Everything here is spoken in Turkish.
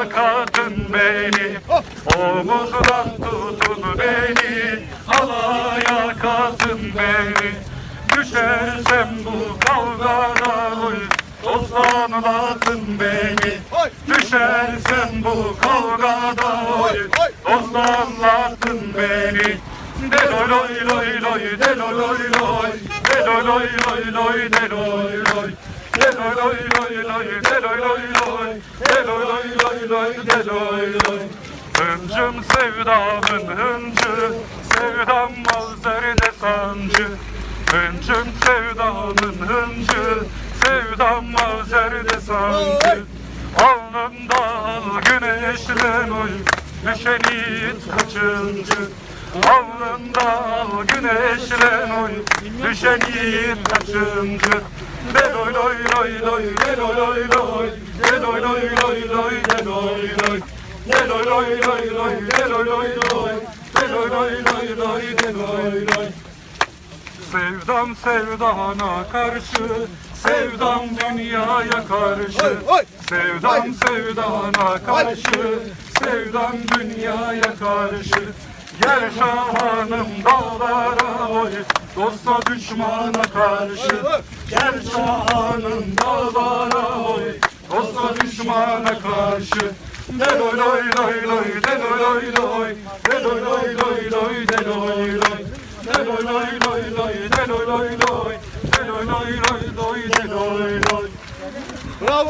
yakadın beni. Omuzdan tutun beni. Alaya kadın beni. Düşersem bu kavgada oy Dostanlatın beni. Düşersem bu kavgada oy Dostanlatın beni. Deloy loy loy loy Deloy loy. Loy Deloy loy loy loy Deloy loy. Deloy loy loy loy Deloy loy loy loy loy loy loy Hıncım sevdamın hıncı. Sevdam mazerde sancı. Hıncım sevdamın hıncı. Sevdam mazerde sancı. Alnımda al güneşlen oy. Düşen yiğit kaçıncı Alnında al güneşlen oy Düşen yiğit kaçıncı Deloy loy loy loy Deloy loy loy Deloy loy loy loy Deloy loy Deloy loy loy loy Deloy loy loy Deloy loy loy loy Deloy loy Sevdam sevdana karşı Sevdam dünyaya karşı. Sevdam sevdana karşı. Sevdam dünyaya karşı. Gel şahanım dağlara oy. Dosta düşmana karşı. Gel şahanım dağlara oy. Dosta düşmana karşı. Deloy loy loy loy Deloy loy loy Deloy loy loy loy Deloy loy Deloy loy loy loy Deloy loy Bravo.